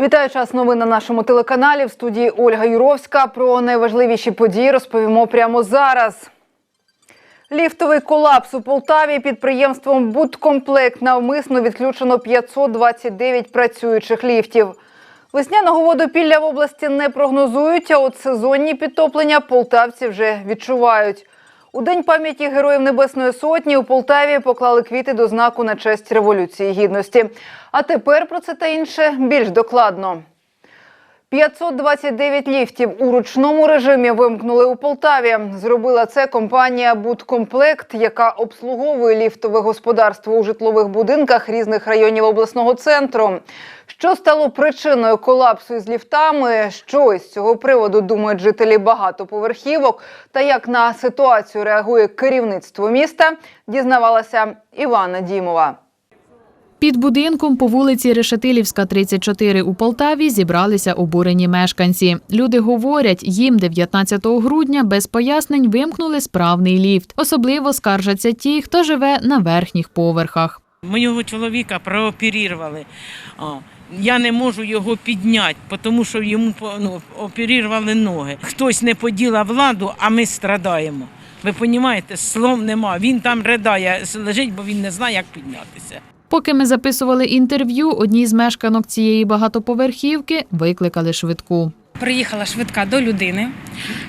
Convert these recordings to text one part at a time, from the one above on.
Вітаю час новин на нашому телеканалі. В студії Ольга Юровська. Про найважливіші події розповімо прямо зараз. Ліфтовий колапс у Полтаві підприємством «Будкомплект» навмисно відключено 529 працюючих ліфтів. Весняного водопілля в області не прогнозують, а от сезонні підтоплення полтавці вже відчувають. У День пам'яті Героїв Небесної Сотні у Полтаві поклали квіти до знаку на честь Революції Гідності. А тепер про це та інше більш докладно. 529 ліфтів у ручному режимі вимкнули у Полтаві. Зробила це компанія «Будкомплект», яка обслуговує ліфтове господарство у житлових будинках різних районів обласного центру. Що стало причиною колапсу із ліфтами? Що із цього приводу думають жителі багатоповерхівок? Та як на ситуацію реагує керівництво міста? Дізнавалася Івана Дімова. Під будинком по вулиці Решетилівська, 34 у Полтаві зібралися обурені мешканці. Люди говорять, їм 19 грудня без пояснень вимкнули справний ліфт. Особливо скаржаться ті, хто живе на верхніх поверхах. Моєго чоловіка прооперували. Я не можу його підняти, тому що йому ну, оперували ноги. Хтось не поділа владу, а ми страдаємо. Ви розумієте, слов нема. Він там ридає, лежить, бо він не знає, як піднятися. Поки ми записували інтерв'ю, одній з мешканок цієї багатоповерхівки викликали швидку. Приїхала швидка до людини,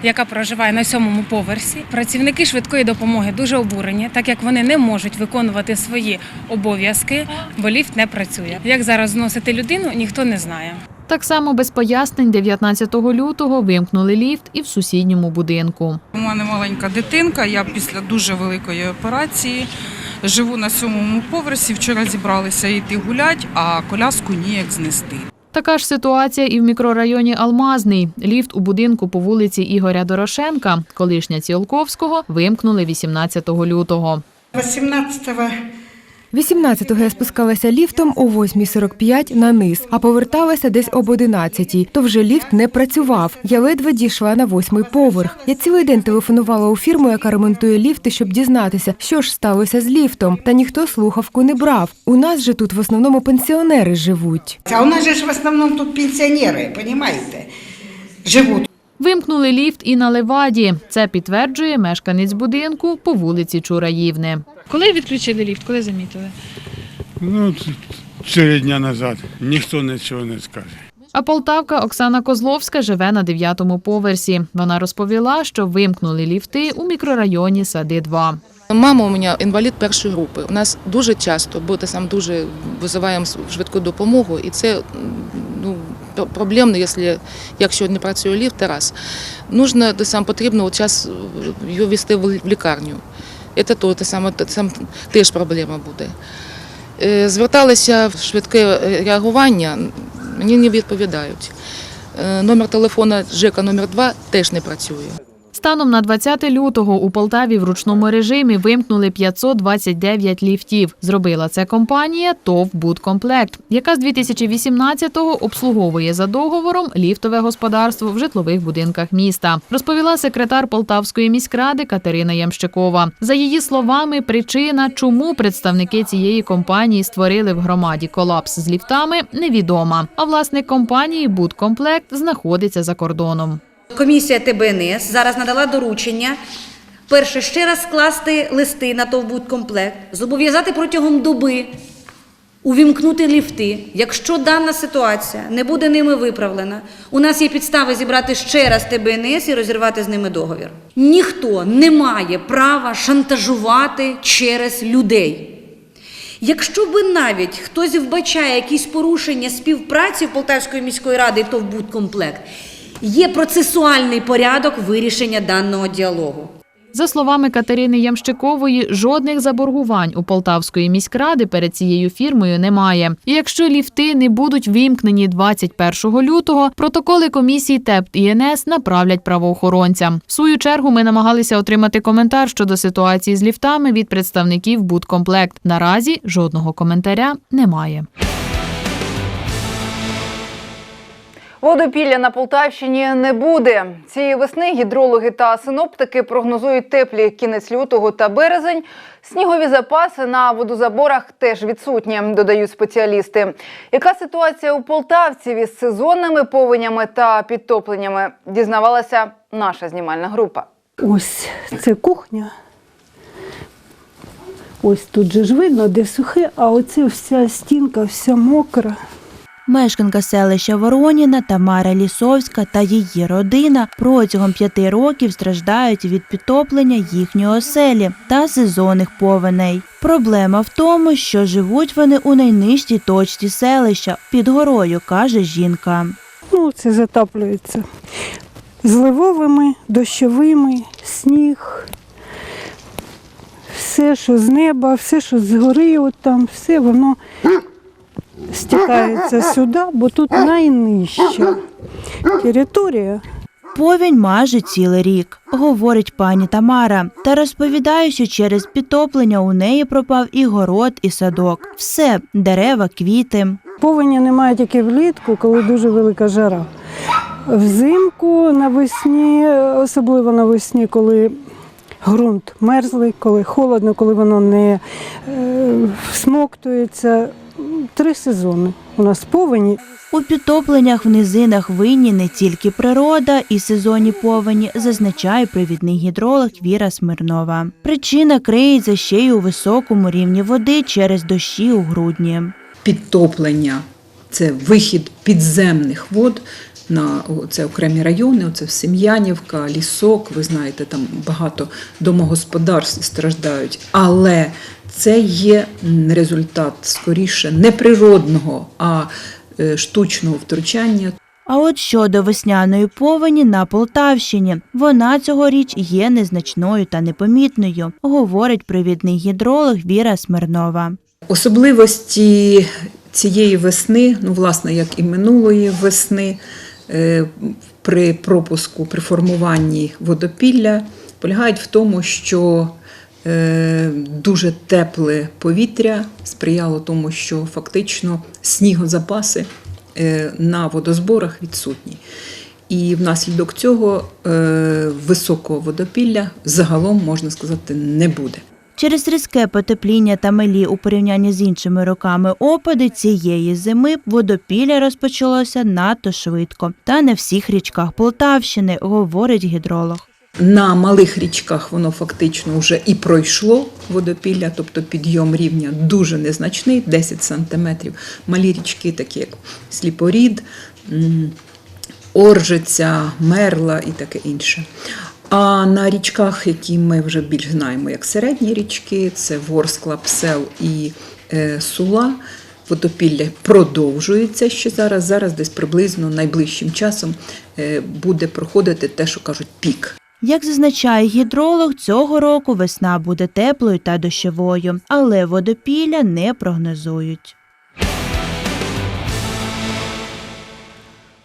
яка проживає на сьомому поверсі. Працівники швидкої допомоги дуже обурені, так як вони не можуть виконувати свої обов'язки, бо ліфт не працює. Як зараз зносити людину, ніхто не знає. Так само без пояснень 19 лютого вимкнули ліфт і в сусідньому будинку. У мене маленька дитинка. Я після дуже великої операції живу на сьомому поверсі. Вчора зібралися йти гулять, а коляску ніяк знести. Така ж ситуація і в мікрорайоні Алмазний. Ліфт у будинку по вулиці Ігоря Дорошенка, колишня Ціолковського, вимкнули 18 лютого. 18-го 18-го я спускалася ліфтом о 8.45 на низ, а поверталася десь об 11-й. То вже ліфт не працював. Я ледве дійшла на восьмий поверх. Я цілий день телефонувала у фірму, яка ремонтує ліфти, щоб дізнатися, що ж сталося з ліфтом. Та ніхто слухавку не брав. У нас же тут в основному пенсіонери живуть. А у нас же ж в основном тут пенсионеры, понимаете, живут. Вимкнули ліфт і на Леваді. Це підтверджує мешканець будинку по вулиці Чураївни. Коли відключили ліфт, коли замітили? Ну, чотири дня назад ніхто нічого не скаже. А полтавка Оксана Козловська живе на дев'ятому поверсі. Вона розповіла, що вимкнули ліфти у мікрорайоні Сади 2. Мама у мене інвалід першої групи. У нас дуже часто, бо те сам дуже визиваємо швидку допомогу, і це ну, пр- проблемно, якщо, якщо не працює ліфт, це раз. Нужно, те сам потрібно от час його вести в в лікарню. Це то, саме, те теж проблема буде. Е, Зверталися в швидке реагування, мені не відповідають. Е, Номер телефона ЖЕКа номер 2 теж не працює. Станом на 20 лютого у Полтаві в ручному режимі вимкнули 529 ліфтів. Зробила це компанія ТОВ «Будкомплект», яка з 2018-го обслуговує за договором ліфтове господарство в житлових будинках міста. Розповіла секретар Полтавської міськради Катерина Ямщикова. За її словами, причина, чому представники цієї компанії створили в громаді колапс з ліфтами, невідома. А власник компанії «Будкомплект» знаходиться за кордоном. Комісія ТБНС зараз надала доручення перше ще раз скласти листи на товбудкомплект, зобов'язати протягом доби увімкнути ліфти. Якщо дана ситуація не буде ними виправлена, у нас є підстави зібрати ще раз ТБНС і розірвати з ними договір. Ніхто не має права шантажувати через людей. Якщо би навіть хтось вбачає якісь порушення співпраці Полтавської міської ради і «Товбудкомплект», є процесуальний порядок вирішення даного діалогу. За словами Катерини Ямщикової, жодних заборгувань у Полтавської міськради перед цією фірмою немає. І якщо ліфти не будуть вімкнені 21 лютого, протоколи комісії ТЕП і НС направлять правоохоронцям. В свою чергу ми намагалися отримати коментар щодо ситуації з ліфтами від представників Будкомплект. Наразі жодного коментаря немає. Водопілля на Полтавщині не буде. Цієї весни гідрологи та синоптики прогнозують теплі кінець лютого та березень. Снігові запаси на водозаборах теж відсутні, додають спеціалісти. Яка ситуація у полтавців із сезонними повенями та підтопленнями? Дізнавалася наша знімальна група. Ось це кухня. Ось тут же ж видно, де сухе, а оце вся стінка, вся мокра. Мешканка селища Вороніна Тамара Лісовська та її родина протягом п'яти років страждають від підтоплення їхньої оселі та сезонних повеней. Проблема в тому, що живуть вони у найнижчій точці селища під горою, каже жінка. Ну, це затаплюється зливовими, дощовими, сніг. Все, що з неба, все, що згори, от там, все воно стікається сюди, бо тут найнижча територія. Повінь майже цілий рік, говорить пані Тамара, та розповідає, що через підтоплення у неї пропав і город, і садок. Все дерева, квіти. Повені немає тільки влітку, коли дуже велика жара. Взимку навесні, особливо навесні, коли ґрунт мерзлий, коли холодно, коли воно не е, всмоктується. Три сезони у нас повені. У підтопленнях в низинах винні не тільки природа і сезонні повені, зазначає провідний гідролог Віра Смирнова. Причина криється ще й у високому рівні води через дощі у грудні. підтоплення, це вихід підземних вод на це окремі райони, це Сем'янівка, Лісок. Ви знаєте, там багато домогосподарств страждають. Але це є результат скоріше не природного, а е, штучного втручання. А от щодо весняної повені на Полтавщині, вона цьогоріч є незначною та непомітною, говорить провідний гідролог Віра Смирнова. Особливості цієї весни, ну, власне, як і минулої весни, е, при пропуску, при формуванні водопілля, полягають в тому, що дуже тепле повітря сприяло тому, що фактично снігозапаси е, на водозборах відсутні. І внаслідок цього е, високого водопілля загалом, можна сказати, не буде. Через різке потепління та малі у порівнянні з іншими роками опади цієї зими водопілля розпочалося надто швидко. Та не всіх річках Полтавщини, говорить гідролог. На малих річках воно фактично вже і пройшло водопілля, тобто підйом рівня дуже незначний, 10 сантиметрів. Малі річки, такі як Сліпорід, Оржиця, Мерла і таке інше. А на річках, які ми вже більш знаємо, як середні річки, це Ворскла, Псел і е, Сула. Водопілля продовжується ще зараз. Зараз десь приблизно найближчим часом е, буде проходити те, що кажуть, пік. Як зазначає гідролог, цього року весна буде теплою та дощовою, але водопілля не прогнозують.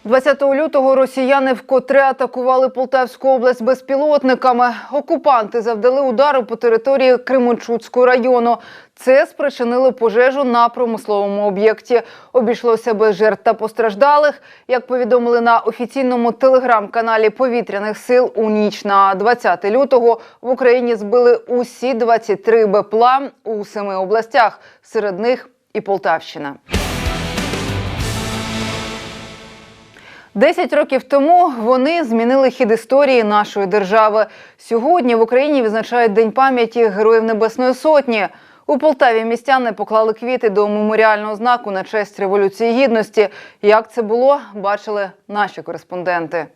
20 лютого росіяни вкотре атакували Полтавську область безпілотниками. Окупанти завдали удару по території Кременчуцького району. Це спричинило пожежу на промисловому об'єкті. Обійшлося без жертв та постраждалих. Як повідомили на офіційному телеграм-каналі повітряних сил, у ніч на 20 лютого в Україні збили усі 23 БПЛА у семи областях. Серед них і Полтавщина. Десять років тому вони змінили хід історії нашої держави. Сьогодні в Україні відзначають День пам'яті Героїв Небесної Сотні. У Полтаві містяни поклали квіти до меморіального знаку на честь Революції Гідності. Як це було, бачили наші кореспонденти.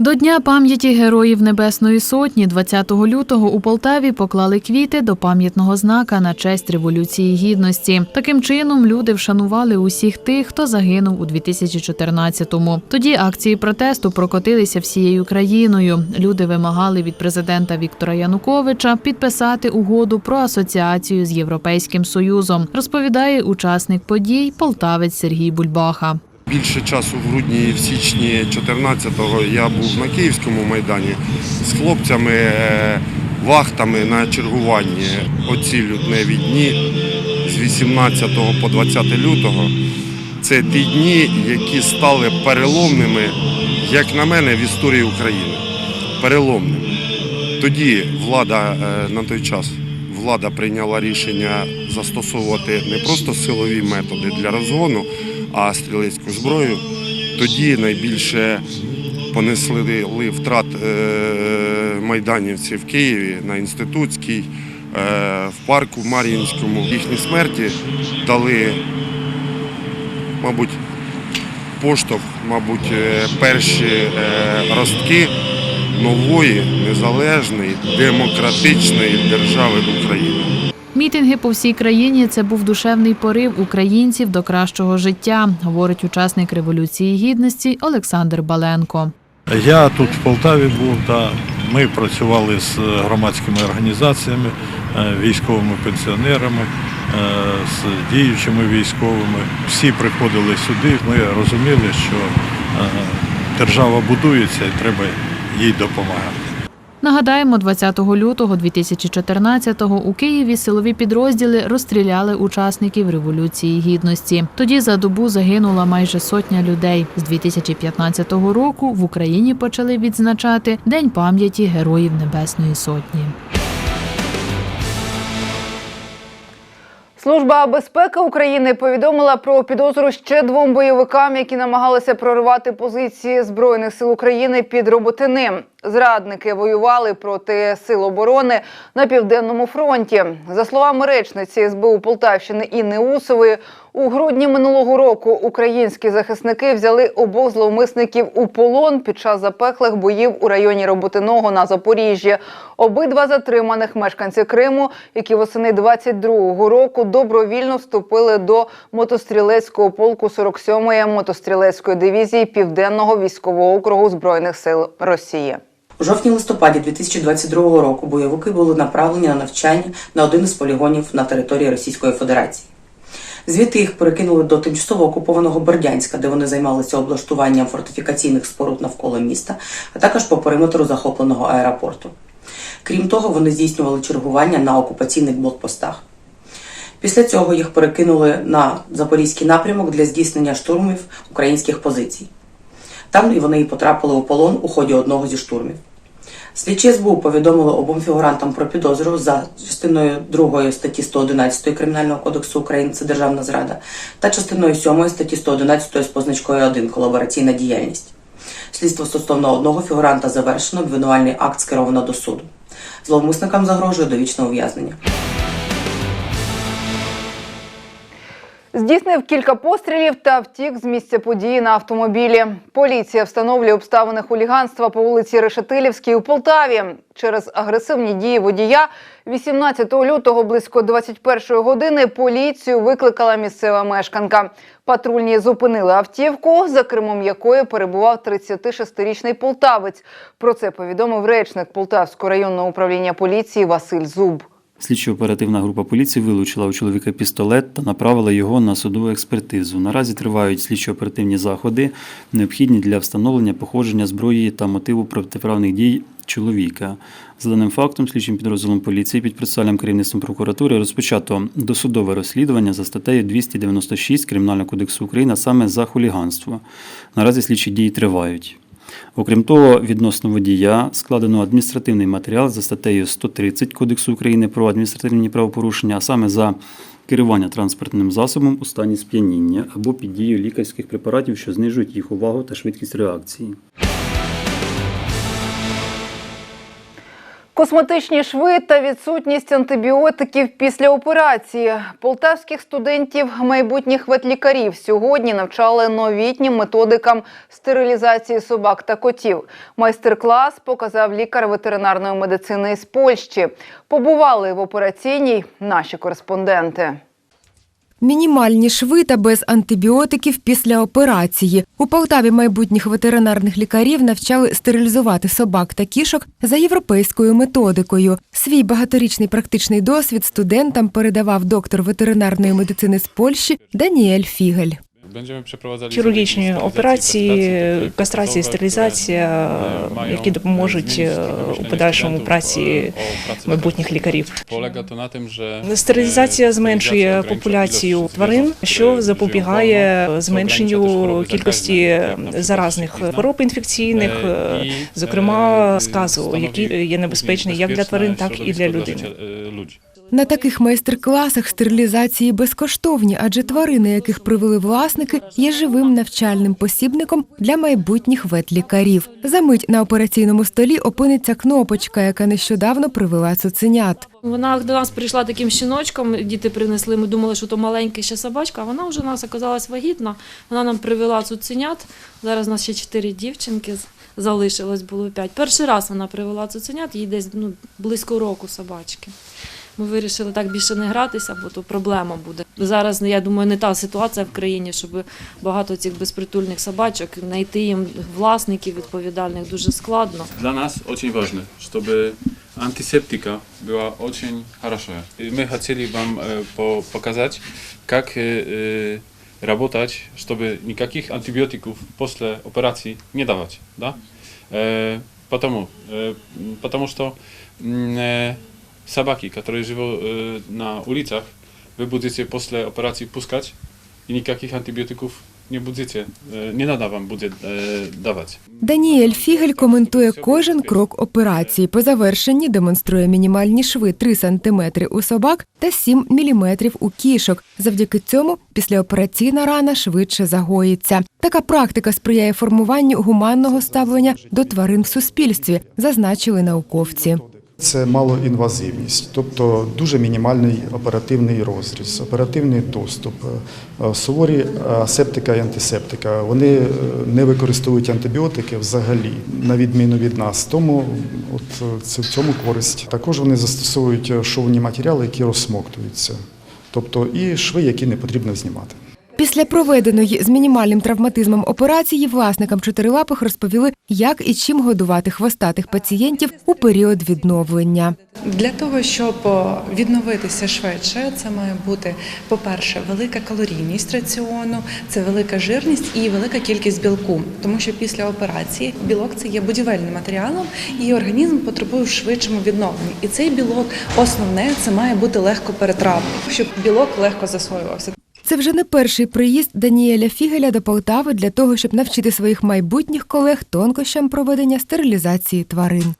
До Дня пам'яті Героїв Небесної Сотні 20 лютого у Полтаві поклали квіти до пам'ятного знака на честь Революції Гідності. Таким чином люди вшанували усіх тих, хто загинув у 2014-му. Тоді акції протесту прокотилися всією країною. Люди вимагали від президента Віктора Януковича підписати угоду про асоціацію з Європейським Союзом. Розповідає учасник подій полтавець Сергій Бульбаха. Більше часу в грудні і в січні 14-го я був на Київському майдані з хлопцями, е, вахтами на чергуванні. Оці лютневі дні, з 18 по 20 лютого це ті дні, які стали переломними, як на мене, в історії України. Переломними. Тоді влада е, на той час влада прийняла рішення застосовувати не просто силові методи для розгону, а стрілецьку зброю. Тоді найбільше понесли втрат е, майданівці в Києві на інститутській, е, в парку Мар'їнському. Їхні смерті дали, мабуть, поштовх, мабуть, е, перші ростки нової, незалежної, демократичної держави України. Мітинги по всій країні це був душевний порив українців до кращого життя, говорить учасник революції гідності Олександр Баленко. Я тут в Полтаві був, та ми працювали з громадськими організаціями, е, військовими пенсіонерами, е, з діючими військовими. Всі приходили сюди. Ми розуміли, що е, держава будується і треба їй допомагати. Нагадаємо, 20 лютого 2014-го у Києві силові підрозділи розстріляли учасників Революції Гідності. Тоді за добу загинула майже сотня людей. З 2015 року в Україні почали відзначати День пам'яті Героїв Небесної Сотні. Служба безпеки України повідомила про підозру ще двом бойовикам, які намагалися проривати позиції збройних сил України під Роботини. Зрадники воювали проти сил оборони на південному фронті. За словами речниці СБУ Полтавщини Інни Усової, у грудні минулого року українські захисники взяли обох зловмисників у полон під час запеклих боїв у районі Роботиного на Запоріжжі. Обидва затриманих мешканці Криму, які восени 22-го року добровільно вступили до мотострілецького полку 47-ї мотострілецької дивізії Південного військового округу збройних сил Росії. У жовтні-листопаді 2022 року бойовики були направлені на навчання на один із полігонів на території Російської Федерації. Звідти їх перекинули до тимчасово окупованого Бердянська, де вони займалися облаштуванням фортифікаційних споруд навколо міста, а також по периметру захопленого аеропорту. Крім того, вони здійснювали чергування на окупаційних блокпостах. Після цього їх перекинули на запорізький напрямок для здійснення штурмів українських позицій. Там і вони і потрапили у полон у ході одного зі штурмів. Слідчі СБУ повідомили обом фігурантам про підозру за частиною 2 статті 111 Кримінального кодексу України це державна зрада та частиною 7 статті 111 з позначкою 1 колабораційна діяльність. Слідство стосовно одного фігуранта завершено, обвинувальний акт скеровано до суду. Зловмисникам загрожує довічне ув'язнення. Здійснив кілька пострілів та втік з місця події на автомобілі. Поліція встановлює обставини хуліганства по вулиці Решетилівській у Полтаві. Через агресивні дії водія 18 лютого близько 21 години поліцію викликала місцева мешканка. Патрульні зупинили автівку, за кермом якої перебував 36-річний полтавець. Про це повідомив речник Полтавського районного управління поліції Василь Зуб. Слідчо-оперативна група поліції вилучила у чоловіка пістолет та направила його на судову експертизу. Наразі тривають слідчо-оперативні заходи, необхідні для встановлення походження зброї та мотиву протиправних дій чоловіка. За даним фактом, слідчим підрозділом поліції під процесуальним керівництвом прокуратури розпочато досудове розслідування за статтею 296 Кримінального кодексу України, саме за хуліганство. Наразі слідчі дії тривають. Окрім того, відносно водія складено адміністративний матеріал за статтею 130 Кодексу України про адміністративні правопорушення, а саме за керування транспортним засобом у стані сп'яніння або під дією лікарських препаратів, що знижують їх увагу та швидкість реакції. Косметичні шви та відсутність антибіотиків після операції. Полтавських студентів, майбутніх ветлікарів, сьогодні навчали новітнім методикам стерилізації собак та котів. Майстер-клас показав лікар ветеринарної медицини з Польщі. Побували в операційній наші кореспонденти. Мінімальні шви та без антибіотиків після операції. У Полтаві майбутніх ветеринарних лікарів навчали стерилізувати собак та кішок за європейською методикою. Свій багаторічний практичний досвід студентам передавав доктор ветеринарної медицини з Польщі Даніель Фігель. Хірургічні операції, кастрація, стерилізація, які допоможуть е, у подальшому праці майбутніх лікарів. Стерилізація зменшує популяцію тварин, що запобігає зменшенню кількості заразних хвороб інфекційних, е, зокрема сказу, який є небезпечний як для тварин, так і для людини. На таких майстер-класах стерилізації безкоштовні, адже тварини, яких привели власники, є живим навчальним посібником для майбутніх ветлікарів. Замить на операційному столі опиниться кнопочка, яка нещодавно привела цуценят. Вона до нас прийшла таким щіночком, діти принесли. Ми думали, що то маленька ще собачка, а вона вже у нас оказалась вагітна. Вона нам привела цуценят. Зараз у нас ще чотири дівчинки залишилось, було п'ять. Перший раз вона привела цуценят, їй десь ну, близько року собачки. Ми вирішили так більше не гратися, бо то проблема буде. Зараз, ну, я думаю, не та ситуація в країні, щоб багато цих безпритульних собачок, знайти їм власників відповідальних дуже складно. Для нас очень важно, чтобы антисептика была очень хорошая. И мы хотели вам э, по- показать, как э, э, работать, чтобы никаких антибиотиков после операции не давать. Да? Э, потому, э, м, потому что м, э, собаки, которые живут э, на улицах, вы будете после операции пускать, и никаких антибиотиков не будете, э, не надо вам будет э, давать. Даніель Фігель коментує кожен крок операції. По завершенні демонструє мінімальні шви 3 см у собак та 7 мм у кішок. Завдяки цьому післяопераційна рана швидше загоїться. Така практика сприяє формуванню гуманного ставлення до тварин в суспільстві, зазначили науковці. Це малоінвазивність, тобто дуже мінімальний оперативний розріз, оперативний доступ, е, суворі асептика і антисептика. Вони е, не використовують антибіотики взагалі, на відміну від нас. Тому от е, це в цьому користь. Також вони застосовують е, шовні матеріали, які розсмоктуються, тобто і шви, які не потрібно знімати. Після проведеної з мінімальним травматизмом операції власникам чотирилапих розповіли, як і чим годувати хвостатих пацієнтів у період відновлення. Для того, щоб відновитися швидше, це має бути, по-перше, велика калорійність раціону, це велика жирність і велика кількість білку. Тому що після операції білок це є будівельним матеріалом, і організм потребує в швидшому відновленні. І цей білок основне це має бути легко перетравлений, щоб білок легко засвоювався. Це вже не перший приїзд Даніеля Фігеля до Полтави для того, щоб навчити своїх майбутніх колег тонкощам проведення стерилізації тварин.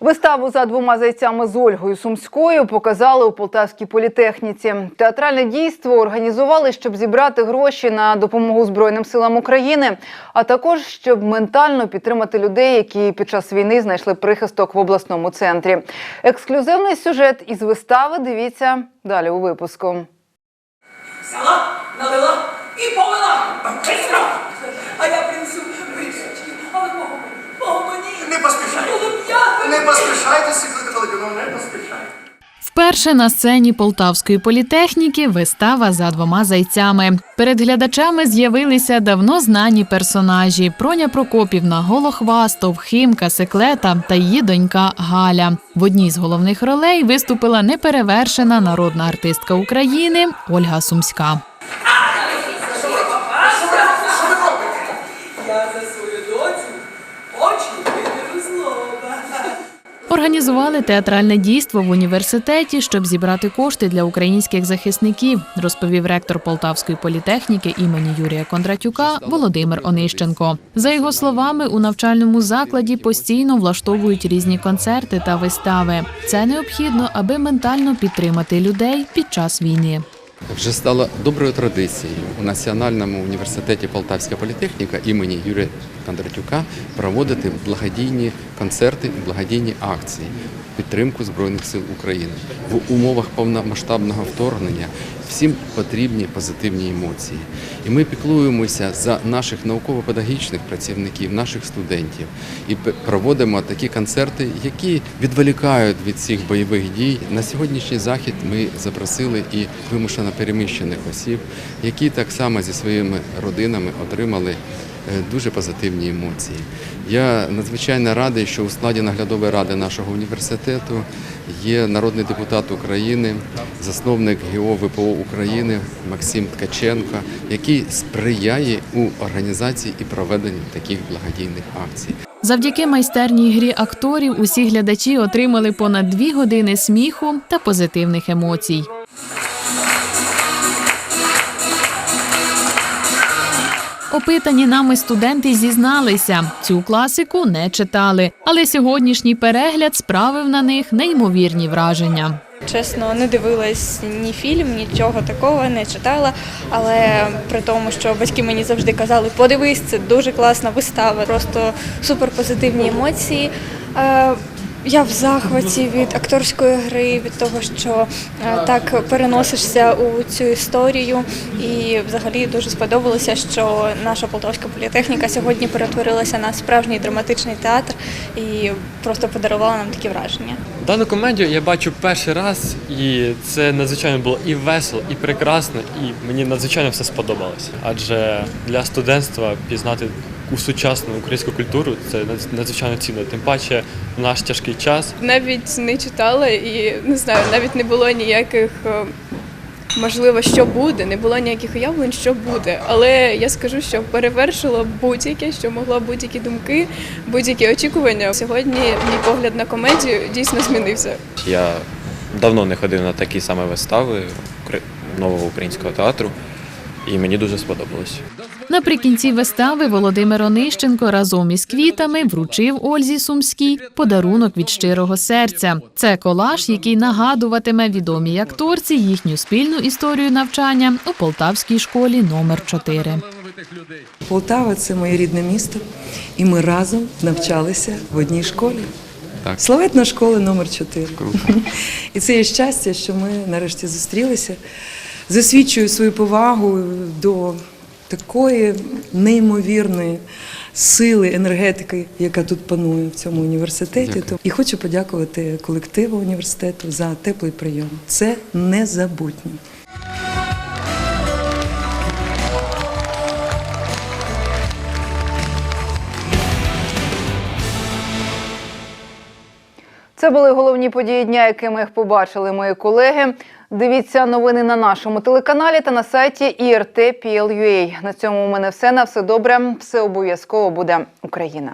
Виставу за двома зайцями з Ольгою Сумською показали у Полтавській політехніці. Театральне дійство організували, щоб зібрати гроші на допомогу Збройним силам України, а також щоб ментально підтримати людей, які під час війни знайшли прихисток в обласному центрі. Ексклюзивний сюжет із вистави дивіться далі у випуску. Взяла, налила і повела. Быстро! А я принесу вишечки. Але мого, мого мені. Не поспішайте. Не поспішайте, секретарю, ну не поспішайте. Вперше на сцені Полтавської політехніки вистава за двома зайцями. Перед глядачами з'явилися давно знані персонажі: Проня Прокопівна, Голохвастов, Химка, Секлета та її донька Галя. В одній з головних ролей виступила неперевершена народна артистка України Ольга Сумська. Я за свою доцю очі видеру з лоба. Організували театральне дійство в університеті, щоб зібрати кошти для українських захисників, розповів ректор Полтавської політехніки імені Юрія Кондратюка Володимир Онищенко. За його словами, у навчальному закладі постійно влаштовують різні концерти та вистави. Це необхідно, аби ментально підтримати людей під час війни. Вже стало доброю традицією у Національному університеті Полтавська політехніка імені Юрія Кондратюка проводити благодійні концерти благодійні акції підтримку Збройних сил України в умовах повномасштабного вторгнення. Всім потрібні позитивні емоції, і ми піклуємося за наших науково-педагогічних працівників, наших студентів, і проводимо такі концерти, які відволікають від цих бойових дій. На сьогоднішній захід ми запросили і вимушено переміщених осіб, які так само зі своїми родинами отримали дуже позитивні емоції. Я надзвичайно радий, що у складі наглядової ради нашого університету є народний депутат України, засновник ГІО ВПО України Максим Ткаченко, який сприяє у організації і проведенні таких благодійних акцій. Завдяки майстерній грі акторів усі глядачі отримали понад дві години сміху та позитивних емоцій. Опитані нами студенти зізналися, цю класику не читали, але сьогоднішній перегляд справив на них неймовірні враження. Чесно, не дивилась ні фільм, нічого такого не читала. Але при тому, що батьки мені завжди казали, подивись, це дуже класна вистава, просто суперпозитивні емоції. Я в захваті від акторської гри, від того, що е, так переносишся у цю історію. І взагалі дуже сподобалося, що наша Полтавська політехніка сьогодні перетворилася на справжній драматичний театр і просто подарувала нам такі враження. Дану комедію я бачу перший раз, і це надзвичайно було і весело, і прекрасно, і мені надзвичайно все сподобалося. Адже для студентства пізнати у сучасну українську культуру це надзвичайно цінно. Тим паче в наш тяжкий час. Навіть не читала і не знаю, навіть не було ніяких. е, Можливо, що буде, не було ніяких уявлень, що буде. Але я скажу, що перевершило будь-яке, що могло будь-які думки, будь-які очікування. Сьогодні мій погляд на комедію дійсно змінився. Я давно не ходив на такі саме вистави нового українського театру, і мені дуже сподобалось. Наприкінці вистави Володимир Онищенко разом із квітами вручив Ользі Сумській подарунок від щирого серця. Це колаж, який нагадуватиме відомій акторці їхню спільну історію навчання у Полтавській школі номер 4 Полтава це моє рідне місто, і ми разом навчалися в одній школі. Так. Славетна школа номер 4 І це є щастя, що ми нарешті зустрілися. Засвідчую свою повагу до такої неймовірної сили, енергетики, яка тут панує в цьому університеті. Дякую. І хочу подякувати колективу університету за теплий прийом. Це незабутньо. Це були головні події дня, якими їх побачили мої колеги. Дивіться новини на нашому телеканалі та на сайті IRT.PL.UA. На цьому у мене все. На все добре. Все обов'язково буде Україна.